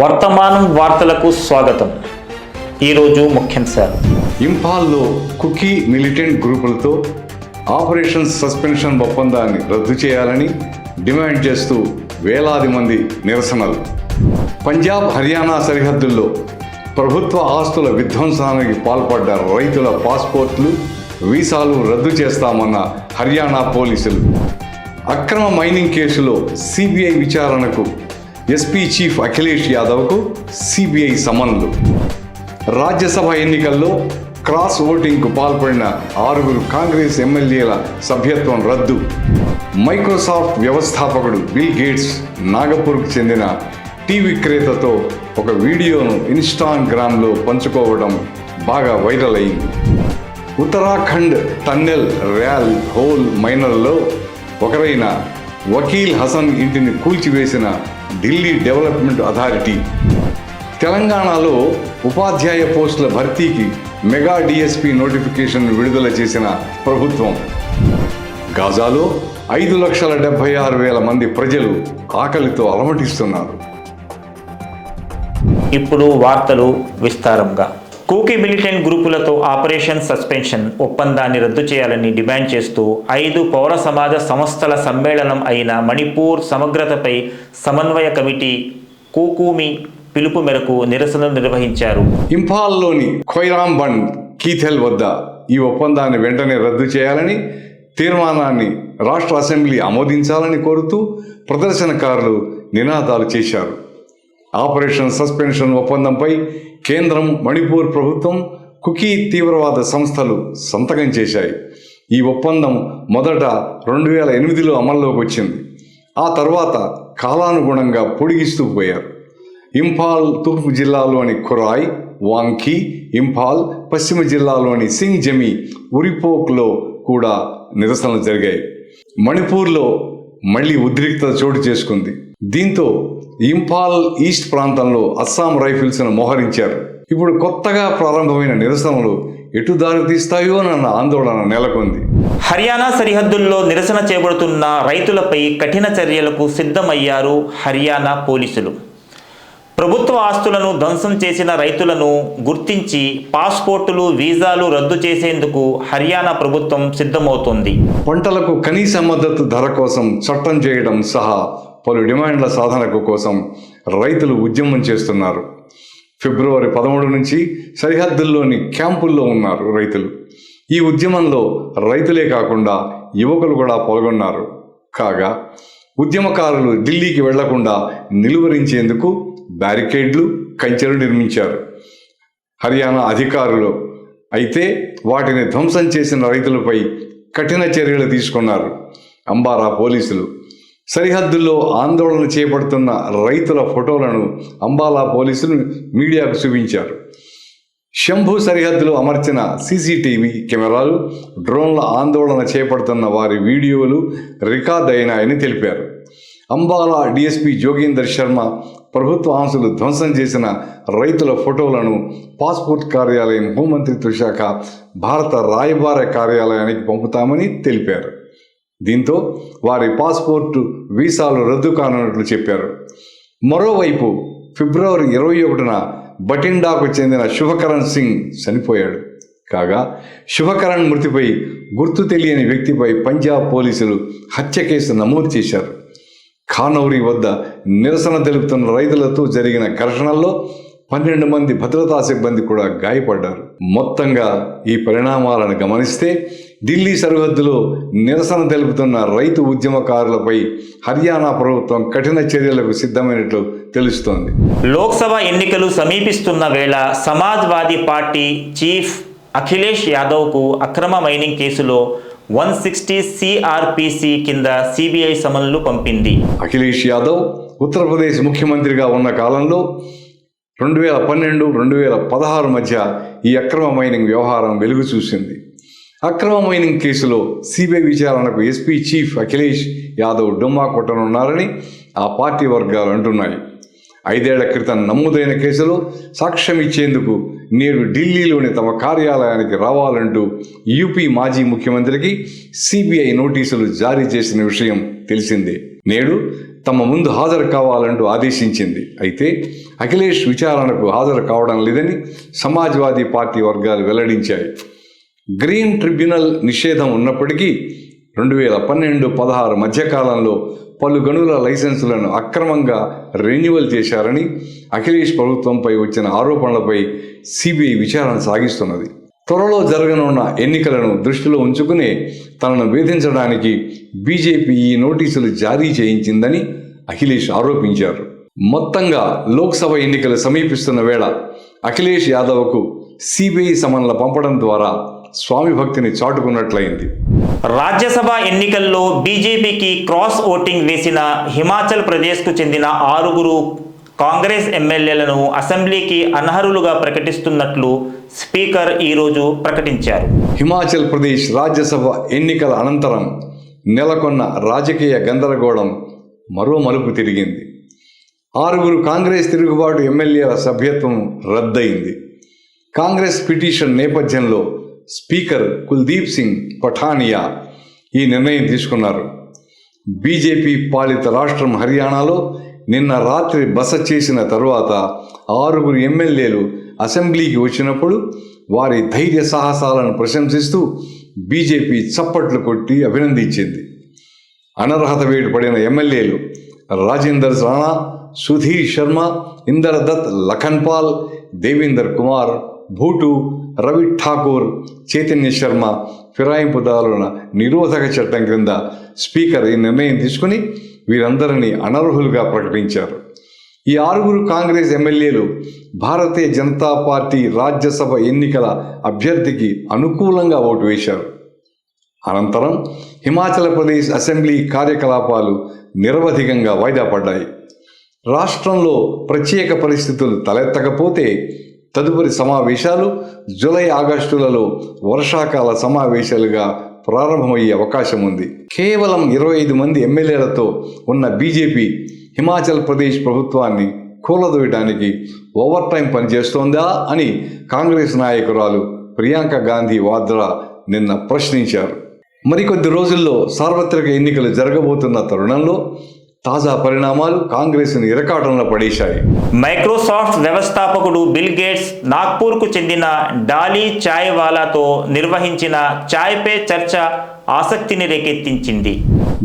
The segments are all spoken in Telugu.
వర్తమానం వార్తలకు స్వాగతం. ఈరోజు ముఖ్యాంశాలు. ఇంఫాల్లో కుకీ మిలిటెంట్ గ్రూపులతో ఆపరేషన్ సస్పెన్షన్ ఒప్పందాన్ని రద్దు చేయాలని డిమాండ్ చేస్తూ వేలాది మంది నిరసనలు. పంజాబ్ హర్యానా సరిహద్దుల్లో ప్రభుత్వ ఆస్తుల విధ్వంసానికి పాల్పడ్డ రైతుల పాస్పోర్ట్లు వీసాలు రద్దు చేస్తామన్న హర్యానా పోలీసులు. అక్రమ మైనింగ్ కేసులో సిబిఐ విచారణకు ఎస్పీ చీఫ్ అఖిలేష్ యాదవ్కు సిబిఐ సమన్లు రాజ్యసభ ఎన్నికల్లో క్రాస్ ఓటింగ్కు పాల్పడిన ఆరుగురు కాంగ్రెస్ ఎమ్మెల్యేల సభ్యత్వం రద్దు. మైక్రోసాఫ్ట్ వ్యవస్థాపకుడు బిల్ గేట్స్ నాగపూర్కు చెందిన టీ విక్రేతతో ఒక వీడియోను ఇన్స్టాగ్రామ్లో పంచుకోవడం బాగా వైరల్ అయింది. ఉత్తరాఖండ్ టన్నెల్ ర్యాల్ హోల్ మైనర్లో ఒకరైన వకీల్ హసన్ ఇంటిని కూల్చివేసిన ఢిల్లీ డెవలప్మెంట్ అథారిటీ. తెలంగాణలో ఉపాధ్యాయ పోస్టుల భర్తీకి మెగా డిఎస్పి నోటిఫికేషన్ విడుదల చేసిన ప్రభుత్వం. గాజాలో ఐదు లక్షల డెబ్బై ఆరు వేల మంది ప్రజలు ఆకలితో అలమటిస్తున్నారు. ఇప్పుడు వార్తలు విస్తారంగా. కూకీ మిలిటెంట్ గ్రూపులతో ఆపరేషన్ సస్పెన్షన్ ఒప్పందాన్ని రద్దు చేయాలని డిమాండ్ చేస్తూ ఐదు పౌర సమాజ సంస్థల సమ్మేళనం అయిన మణిపూర్ సమగ్రతపై సమన్వయ కమిటీ కూకూమి పిలుపు మేరకు నిరసనలు నిర్వహించారు. ఇంఫాల్లోని ఖొయ్రాంబండ్ కీథెల్ వద్ద ఈ ఒప్పందాన్ని వెంటనే రద్దు చేయాలని తీర్మానాన్ని రాష్ట్ర అసెంబ్లీ ఆమోదించాలని కోరుతూ ప్రదర్శనకారులు నినాదాలు చేశారు. ఆపరేషన్ సస్పెన్షన్ ఒప్పందంపై కేంద్రం మణిపూర్ ప్రభుత్వం కుకీ తీవ్రవాద సంస్థలు సంతకం చేశాయి. ఈ ఒప్పందం మొదట రెండు వేల ఎనిమిదిలో అమల్లోకి వచ్చింది. ఆ తర్వాత కాలానుగుణంగా పొడిగిస్తూ పోయారు. ఇంఫాల్ తూర్పు జిల్లాలోని ఖురాయ్ వాంకి ఇంఫాల్ పశ్చిమ జిల్లాలోని సింగ్ జమి ఉరిపోక్లో కూడా నిరసనలు జరిగాయి. మణిపూర్లో మళ్ళీ ఉద్రిక్తత చోటు చేసుకుంది. దీంతో ఇంఫాల్ ఈస్ట్ ప్రాంతంలో అస్సాం రైఫిల్స్ను మోహరించారు. ఇప్పుడు కొత్తగా ప్రారంభమైన నిరసనలు ఎటు దారి తీస్తాయోనన్న ఆందోళన నెలకొంది. హర్యానా సరిహద్దుల్లో నిరసన చేపడుతున్న రైతులపై కఠిన చర్యలకు సిద్ధమయ్యారు హర్యానా పోలీసులు. ప్రభుత్వ ఆస్తులను ధ్వంసం చేసిన రైతులను గుర్తించి పాస్పోర్టులు వీసాలు రద్దు చేసేందుకు హర్యానా ప్రభుత్వం సిద్ధమవుతోంది. పంటలకు కనీస మద్దతు ధర కోసం చట్టం చేయడం సహా పలు డిమాండ్ల సాధనకు కోసం రైతులు ఉద్యమం చేస్తున్నారు. ఫిబ్రవరి పదమూడు నుంచి సరిహద్దుల్లోని క్యాంపుల్లో ఉన్నారు రైతులు. ఈ ఉద్యమంలో రైతులే కాకుండా యువకులు కూడా పాల్గొన్నారు. కాగా ఉద్యమకారులు ఢిల్లీకి వెళ్ళకుండా నిలువరించేందుకు బ్యారికేడ్లు కంచెలు నిర్మించారు. హర్యానా అధికారులు అయితే వాటిని ధ్వంసం చేసిన రైతులపై కఠిన చర్యలు తీసుకున్నారు. అంబారా పోలీసులు సరిహద్దుల్లో ఆందోళన చేపడుతున్న రైతుల ఫోటోలను అంబాలా పోలీసులు మీడియాకు చూపించారు. శంభు సరిహద్దులో అమర్చిన సీసీటీవీ కెమెరాలు డ్రోన్ల ఆందోళన చేపడుతున్న వారి వీడియోలు రికార్డ్ అయినాయని తెలిపారు. అంబాలా డిఎస్పీ జోగేందర్ శర్మ ప్రభుత్వ ఆంక్షలు ధ్వంసం చేసిన రైతుల ఫోటోలను పాస్పోర్ట్ కార్యాలయం హోంమంత్రిత్వ శాఖ భారత రాయబార కార్యాలయానికి పంపుతామని తెలిపారు. దీంతో వారి పాస్పోర్టు వీసాలు రద్దు కానున్నట్లు చెప్పారు. మరోవైపు ఫిబ్రవరి ఇరవై ఒకటిన బటిండాకు చెందిన శుభకరణ్ సింగ్ చనిపోయాడు. కాగా శుభకరణ్ మృతిపై గుర్తు తెలియని వ్యక్తిపై పంజాబ్ పోలీసులు హత్య కేసు నమోదు చేశారు. ఖానౌరి వద్ద నిరసన తెలుపుతున్న రైతులతో జరిగిన ఘర్షణల్లో పన్నెండు మంది భద్రతా సిబ్బంది కూడా గాయపడ్డారు. మొత్తంగా ఈ పరిణామాలను గమనిస్తే ఢిల్లీ సరిహద్దులో నిరసన తెలుపుతున్న రైతు ఉద్యమకారులపై హర్యానా ప్రభుత్వం కఠిన చర్యలకు సిద్ధమైనట్లు తెలుస్తోంది. లోక్సభ ఎన్నికలు సమీపిస్తున్న వేళ సమాజ్వాదీ పార్టీ చీఫ్ అఖిలేష్ యాదవ్కు అక్రమ మైనింగ్ కేసులో వన్ సిక్స్టీ సిఆర్పిసి కింద సిబిఐ సమన్లు పంపింది. అఖిలేష్ యాదవ్ ఉత్తరప్రదేశ్ ముఖ్యమంత్రిగా ఉన్న కాలంలో రెండు వేల పన్నెండు రెండు వేల పదహారు మధ్య ఈ అక్రమ మైనింగ్ వ్యవహారం వెలుగు చూసింది. అక్రమ మైనింగ్ కేసులో సిబిఐ విచారణకు ఎస్పీ చీఫ్ అఖిలేష్ యాదవ్ డుమ్మా కొట్టనున్నారని ఆ పార్టీ వర్గాలు అంటున్నాయి. ఐదేళ్ళ క్రితం నమోదైన కేసులో సాక్ష్యం ఇచ్చేందుకు నేడు ఢిల్లీలోని తమ కార్యాలయానికి రావాలంటూ యూపీ మాజీ ముఖ్యమంత్రికి సిబిఐ నోటీసులు జారీ చేసిన విషయం తెలిసిందే. నేడు తమ ముందు హాజరు కావాలంటూ ఆదేశించింది. అయితే అఖిలేష్ విచారణకు హాజరు కావడం లేదని సమాజ్వాదీ పార్టీ వర్గాలు వెల్లడించాయి. గ్రీన్ ట్రిబ్యునల్ నిషేధం ఉన్నప్పటికీ రెండు వేల పన్నెండు పదహారు మధ్యకాలంలో పలు గనుల లైసెన్సులను అక్రమంగా రెన్యువల్ చేశారని అఖిలేష్ ప్రభుత్వంపై వచ్చిన ఆరోపణలపై సిబిఐ విచారణ సాగిస్తున్నది. త్వరలో జరగనున్న ఎన్నికలను దృష్టిలో ఉంచుకునే తనను వేధించడానికి బీజేపీ ఈ నోటీసులు జారీ చేయించిందని అఖిలేష్ ఆరోపించారు. మొత్తంగా లోక్సభ ఎన్నికలు సమీపిస్తున్న వేళ అఖిలేష్ యాదవ్కు సిబిఐ సమన్ల పంపడం ద్వారా స్వామి భక్తిని చాటుకున్నట్లయింది. రాజ్యసభ ఎన్నికల్లో బీజేపీకి క్రాస్ ఓటింగ్ వేసిన హిమాచల్ ప్రదేశ్కు చెందిన ఆరుగురు కాంగ్రెస్ ఎమ్మెల్యేలను అసెంబ్లీకి అనర్హులుగా ప్రకటిస్తున్నట్లు స్పీకర్ ఈరోజు ప్రకటించారు. హిమాచల్ ప్రదేశ్ రాజ్యసభ ఎన్నికల అనంతరం నెలకొన్న రాజకీయ గందరగోళం మరో మలుపు తిరిగింది. ఆరుగురు కాంగ్రెస్ తిరుగుబాటు ఎమ్మెల్యేల సభ్యత్వం రద్దయింది. కాంగ్రెస్ పిటిషన్ నేపథ్యంలో స్పీకర్ కుల్దీప్ సింగ్ పఠానియా ఈ నిర్ణయం తీసుకున్నారు. బీజేపీ పాలిత రాష్ట్రం హర్యానాలో నిన్న రాత్రి బస చేసిన తరువాత ఆరుగురు ఎమ్మెల్యేలు అసెంబ్లీకి వచ్చినప్పుడు వారి ధైర్య సాహసాలను ప్రశంసిస్తూ బీజేపీ చప్పట్లు కొట్టి అభినందించింది. అనర్హత వేటు పడిన ఎమ్మెల్యేలు రాజేందర్ రాణా సుధీర్ శర్మ ఇందర్ దత్ లఖన్పాల్ దేవేందర్ కుమార్ భూటు రవి ఠాకూర్ చైతన్య శర్మ ఫిరాయింపుదారుల నిరోధక చట్టం క్రింద స్పీకర్ ఈ నిర్ణయం తీసుకుని వీరందరినీ అనర్హులుగా ప్రకటించారు. ఈ ఆరుగురు కాంగ్రెస్ ఎమ్మెల్యేలు భారతీయ జనతా పార్టీ రాజ్యసభ ఎన్నికల అభ్యర్థికి అనుకూలంగా ఓటు వేశారు. అనంతరం హిమాచల్ ప్రదేశ్ అసెంబ్లీ కార్యకలాపాలు నిరవధికంగా వాయిదా పడ్డాయి. రాష్ట్రంలో ప్రత్యేక పరిస్థితులు తలెత్తకపోతే తదుపరి సమావేశాలు జూలై ఆగస్టులలో వర్షాకాల సమావేశాలుగా ప్రారంభమయ్యే అవకాశం ఉంది. కేవలం ఇరవై ఐదు మంది ఎమ్మెల్యేలతో ఉన్న బీజేపీ హిమాచల్ ప్రదేశ్ ప్రభుత్వాన్ని కూలదోయడానికి ఓవర్ టైం పనిచేస్తోందా అని కాంగ్రెస్ నాయకురాలు ప్రియాంక గాంధీ వాద్రా నిన్న ప్రశ్నించారు. మరికొద్ది రోజుల్లో సార్వత్రిక ఎన్నికలు జరగబోతున్న తరుణంలో తాజా పరిణామాలు కాంగ్రెస్ను ఇరకాటంలో పడేశాయి. మైక్రోసాఫ్ట్ వ్యవస్థాపకుడు బిల్ గేట్స్ నాగ్పూర్కు చెందిన డాలీ చాయ్ వాలాతో నిర్వహించిన చాయ్ పే చర్చ ఆసక్తిని రేకెత్తించింది.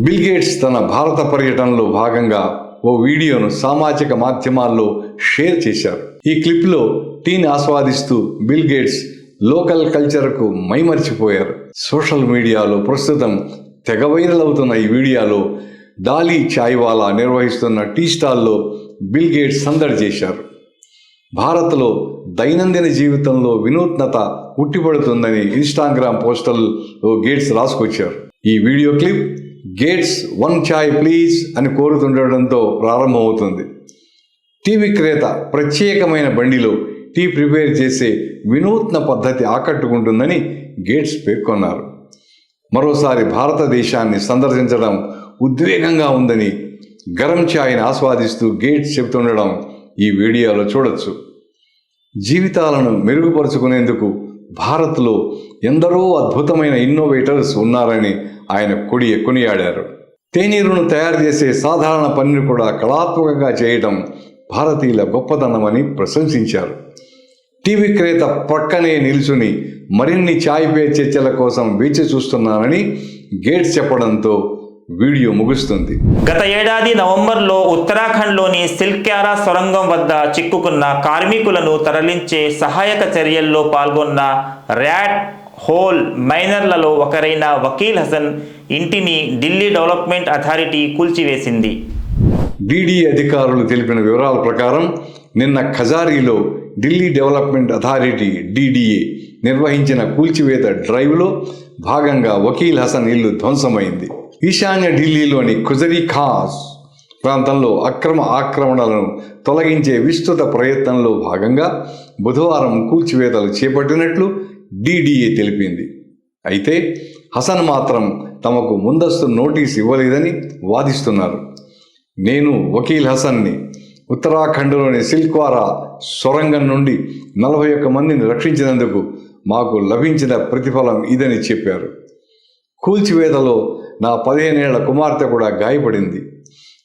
బిల్ గేట్స్ తన భారత పర్యటనలో భాగంగా ఓ వీడియోను సామాజిక మాధ్యమాల్లో షేర్ చేశారు. ఈ క్లిప్లో టీని ఆస్వాదిస్తూ బిల్ గేట్స్ లోకల్ కల్చర్కు మైమర్చిపోయారు. సోషల్ మీడియాలో ప్రస్తుతం తెగ వైరల్ అవుతున్న ఈ వీడియోలో డాలీ చాయ్వాలా నిర్వహిస్తున్న టీ స్టాల్లో బిల్ గేట్స్ సందడి చేశారు. భారత్లో దైనందిన జీవితంలో వినూత్నత ఉట్టిపడుతుందని ఇన్స్టాగ్రామ్ పోస్టల్లో గేట్స్ రాసుకొచ్చారు. ఈ video clip Gates one chai please అని కోరుతుండటంతో ప్రారంభమవుతుంది. టీ విక్రేత ప్రత్యేకమైన బండిలో టీ ప్రిపేర్ చేసే వినూత్న పద్ధతి ఆకట్టుకుంటుందని గేట్స్ పేర్కొన్నారు. మరోసారి భారతదేశాన్ని సందర్శించడం ఉద్వేగంగా ఉందని గరం ఛాయ్ని ఆస్వాదిస్తూ గేట్స్ చెబుతుండడం ఈ వీడియోలో చూడొచ్చు. జీవితాలను మెరుగుపరుచుకునేందుకు భారత్లో ఎందరో అద్భుతమైన ఇన్నోవేటర్స్ ఉన్నారని ఆయన కొడి కొనియాడారు. తేనీరును తయారు చేసే సాధారణ పనిని కూడా కళాత్మకంగా చేయడం భారతీయుల గొప్పతనమని ప్రశంసించారు. టీవీ క్రేత పక్కనే నిల్చుని మరిన్ని ఛాయ్ పే చర్చల కోసం వేచి చూస్తున్నానని గేట్స్ చెప్పడంతో వీడియో ముగుస్తుంది. గత ఏడాది నవంబర్లో ఉత్తరాఖండ్లోని సిల్క్యారా సొరంగం వద్ద చిక్కుకున్న కార్మికులను తరలించే సహాయక చర్యల్లో పాల్గొన్న ర్యాట్ హోల్ మైనర్లలో ఒకరైన వకీల్ హసన్ ఇంటిని ఢిల్లీ డెవలప్మెంట్ అథారిటీ కూల్చివేసింది. డీడీ అధికారులు తెలిపిన వివరాల ప్రకారం నిన్న ఖజారీలో ఢిల్లీ డెవలప్మెంట్ అథారిటీ డీడీఏ నిర్వహించిన కూల్చివేత డ్రైవ్లో భాగంగా వకీల్ హసన్ ఇల్లు ధ్వంసమైంది. ఈశాన్య ఢిల్లీలోని ఖుజరీ ఖాస్ ప్రాంతంలో అక్రమ ఆక్రమణలను తొలగించే విస్తృత ప్రయత్నంలో భాగంగా బుధవారం కూల్చివేతలు చేపట్టినట్లు డీడీఏ తెలిపింది. అయితే హసన్ మాత్రం తమకు ముందస్తు నోటీస్ ఇవ్వలేదని వాదిస్తున్నారు. నేను వకీల్ హసన్ని ఉత్తరాఖండ్లోని సిల్క్వారా సొరంగం నుండి నలభై ఒక్క మందిని రక్షించినందుకు మాకు లభించిన ప్రతిఫలం ఇదని చెప్పారు. కూల్చివేతలో నా పదిహేనేళ్ళ కుమార్తె కూడా గాయపడింది.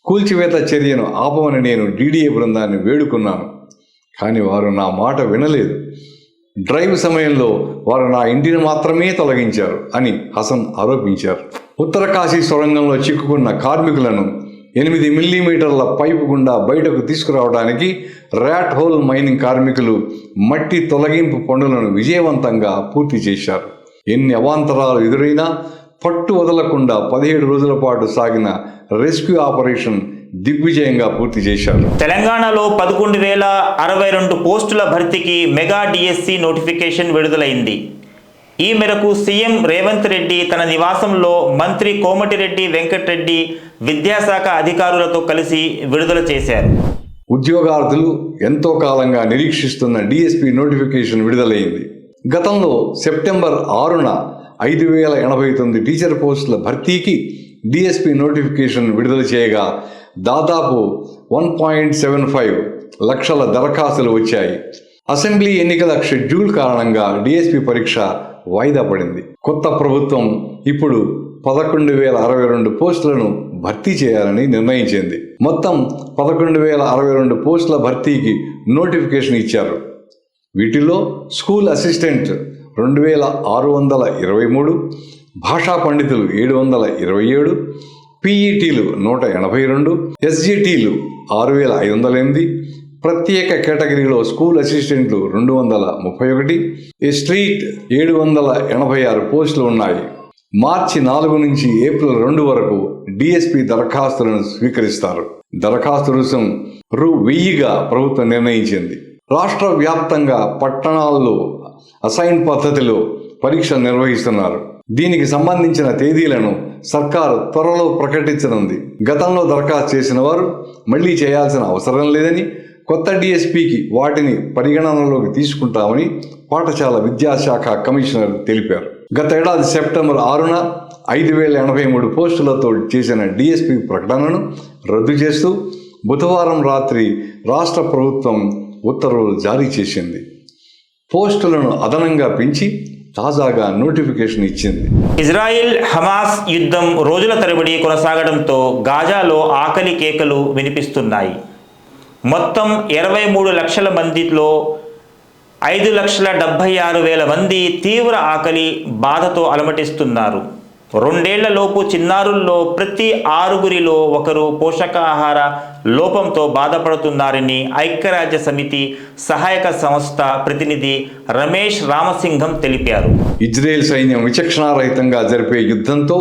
కూల్చివేత చర్యను ఆపమని నేను డీడీఏ బృందాన్ని వేడుకున్నాను. కానీ వారు నా మాట వినలేదు. డ్రైవ్ సమయంలో వారు నా ఇంటిని మాత్రమే తొలగించారు అని హసన్ ఆరోపించారు. ఉత్తరకాశీ సొరంగంలో చిక్కుకున్న కార్మికులను ఎనిమిది మిల్లీమీటర్ల పైపు గుండా బయటకు తీసుకురావడానికి ర్యాట్ హోల్ మైనింగ్ కార్మికులు మట్టి తొలగింపు పనులను విజయవంతంగా పూర్తి చేశారు. ఎన్ని అవాంతరాలు ఎదురైనా పట్టు వదలకుండా పదిహేడు రోజుల పాటు సాగిన రెస్క్యూ ఆపరేషన్ దిగ్విజయంగా పూర్తి చేశారు తెలంగాణలో పదకొండు వేల అరవై రెండు పోస్టుల భర్తీకి మెగా డిఎస్సి నోటిఫికేషన్ విడుదలైంది. ఈ మేరకు సీఎం రేవంత్ రెడ్డి తన నివాసంలో మంత్రి కోమటిరెడ్డి వెంకటరెడ్డి విద్యాశాఖ అధికారులతో కలిసి విడుదల చేశారు. ఉద్యోగార్థులు ఎంతో కాలంగా నిరీక్షిస్తున్న డిఎస్పి నోటిఫికేషన్ విడుదలైంది. గతంలో సెప్టెంబర్ ఆరున ఐదు వేల ఎనభై తొమ్మిది టీచర్ పోస్టుల భర్తీకి డిఎస్పి నోటిఫికేషన్ విడుదల చేయగా దాదాపు వన్ పాయింట్ సెవెన్ ఫైవ్ లక్షల దరఖాస్తులు వచ్చాయి. అసెంబ్లీ ఎన్నికల షెడ్యూల్ కారణంగా డిఎస్పి పరీక్ష వాయిదా పడింది. కొత్త ప్రభుత్వం ఇప్పుడు పదకొండు వేల అరవై రెండు పోస్టులను భర్తీ చేయాలని నిర్ణయించింది. మొత్తం పదకొండు వేల అరవై రెండు పోస్టుల భర్తీకి నోటిఫికేషన్ ఇచ్చారు. వీటిలో స్కూల్ అసిస్టెంట్ రెండు వేల ఆరు వందల ఇరవై మూడు భాషా పండితులు ఏడు వందల ఇరవై ఏడు పీఈటీలు నూట ఎనభై రెండు ఎస్జిటీలు ఆరు వేల ఐదు వందల ఎనిమిది ప్రత్యేక కేటగిరీలో స్కూల్ అసిస్టెంట్లు రెండు వందల ముప్పై ఒకటి స్ట్రీట్ ఏడు వందల ఎనభై ఆరు పోస్టులు ఉన్నాయి. మార్చి నాలుగు నుంచి ఏప్రిల్ రెండు వరకు డిఎస్పి దరఖాస్తులను స్వీకరిస్తారు. దరఖాస్తు రుసుం రు వెయ్యిగా ప్రభుత్వం నిర్ణయించింది. రాష్ట్ర వ్యాప్తంగా పట్టణాల్లో అసైన్ పద్ధతిలో పరీక్ష నిర్వహిస్తున్నారు. దీనికి సంబంధించిన తేదీలను సర్కారు త్వరలో ప్రకటించనుంది. గతంలో దరఖాస్తు చేసిన వారు మళ్ళీ చేయాల్సిన అవసరం లేదని కొత్త డిఎస్పికి వాటిని పరిగణనలోకి తీసుకుంటామని పాఠశాల విద్యాశాఖ కమిషనర్ తెలిపారు. గత ఏడాది సెప్టెంబర్ ఆరున ఐదు వేల ఎనభై మూడు పోస్టులతో చేసిన డిఎస్పి ప్రకటనను రద్దు చేస్తూ బుధవారం రాత్రి రాష్ట్ర ప్రభుత్వం ఉత్తర్వులు జారీ చేసింది. పోస్టులను అదనంగా పెంచి తాజాగా నోటిఫికేషన్ ఇచ్చింది. ఇజ్రాయిల్ హమాస్ యుద్ధం రోజుల తరబడి కొనసాగడంతో గాజాలో ఆకలి కేకలు వినిపిస్తున్నాయి. మొత్తం ఇరవై మూడు లక్షల మందిలో ఐదు లక్షల డెబ్భై ఆరు వేల మంది తీవ్ర ఆకలి బాధతో అలమటిస్తున్నారు. రెండేళ్ళలోపు చిన్నారుల్లో ప్రతి ఆరుగురిలో ఒకరు పోషకాహార లోపంతో బాధపడుతున్నారని ఐక్యరాజ్య సమితి సహాయక సంస్థ ప్రతినిధి రమేష్ రామసింఘం తెలిపారు. ఇజ్రాయెల్ సైన్యం విచక్షణారహితంగా జరిపే యుద్ధంతో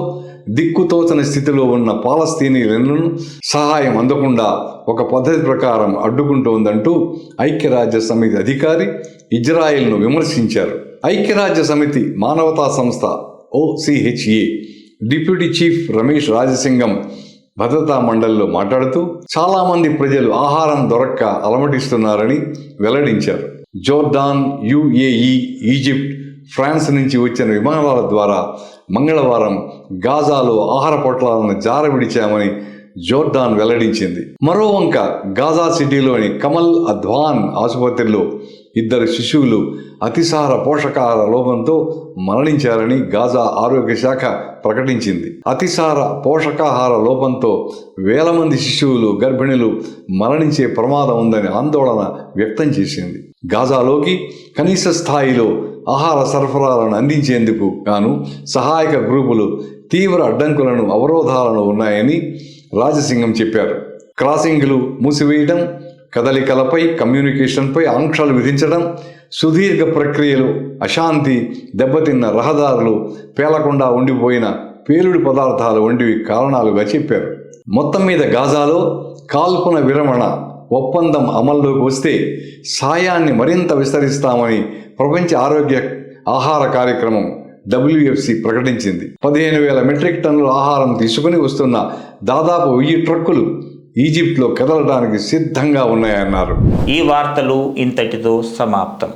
దిక్కుతోచని స్థితిలో ఉన్న పాలస్తీనీలను సహాయం అందకుండా ఒక పద్ధతి ప్రకారం అడ్డుకుంటోందంటూ ఐక్యరాజ్య సమితి అధికారి ఇజ్రాయెల్ను విమర్శించారు. ఐక్యరాజ్య సమితి మానవతా సంస్థ OCHA deputy chief Ramesh Rajasingham భద్రతా మండలిలో మాట్లాడుతూ చాలామంది ప్రజలు ఆహారం దొరక్క అలమటిస్తున్నారని వెల్లడించారు. జోర్డాన్ యుఏఈ ఈజిప్ట్ ఫ్రాన్స్ నుంచి వచ్చిన విమానాల ద్వారా మంగళవారం గాజాలో ఆహార పొట్లాలను జారవిడిచామని జోర్డాన్ వెల్లడించింది. మరోవంక గాజా సిటీలోని కమల్ అద్వాన్ ఆసుపత్రిలో ఇద్దరు శిశువులు అతిసార పోషకాహార లోపంతో మరణించారని గాజా ఆరోగ్య శాఖ ప్రకటించింది. అతిసార పోషకాహార లోపంతో వేల మంది శిశువులు గర్భిణులు మరణించే ప్రమాదం ఉందని ఆందోళన వ్యక్తం చేసింది. గాజాలోకి కనీస స్థాయిలో ఆహార సరఫరాలను అందించేందుకు గాను సహాయక గ్రూపులు తీవ్ర అడ్డంకులను అవరోధాలను ఉన్నాయని రాజసింగం చెప్పారు. క్రాసింగ్లు మూసివేయడం కదలికలపై కమ్యూనికేషన్పై ఆంక్షలు విధించడం సుదీర్ఘ ప్రక్రియలు అశాంతి దెబ్బతిన్న రహదారులు పేలకుండా ఉండిపోయిన పేలుడు పదార్థాలు వంటివి కారణాలుగా చెప్పారు. మొత్తం మీద గాజాలో కాల్పున విరమణ ఒప్పందం అమల్లోకి వస్తే సాయాన్ని మరింత విస్తరిస్తామని ప్రపంచ ఆరోగ్య ఆహార కార్యక్రమం డబ్ల్యూఎఫ్సి ప్రకటించింది. పదిహేను వేల మెట్రిక్ టన్నుల ఆహారం తీసుకుని వస్తున్న దాదాపు వెయ్యి ట్రక్కులు ఈజిప్ట్లో కదలడానికి సిద్ధంగా ఉన్నాయన్నారు. ఈ వార్తలు ఇంతటితో సమాప్తం.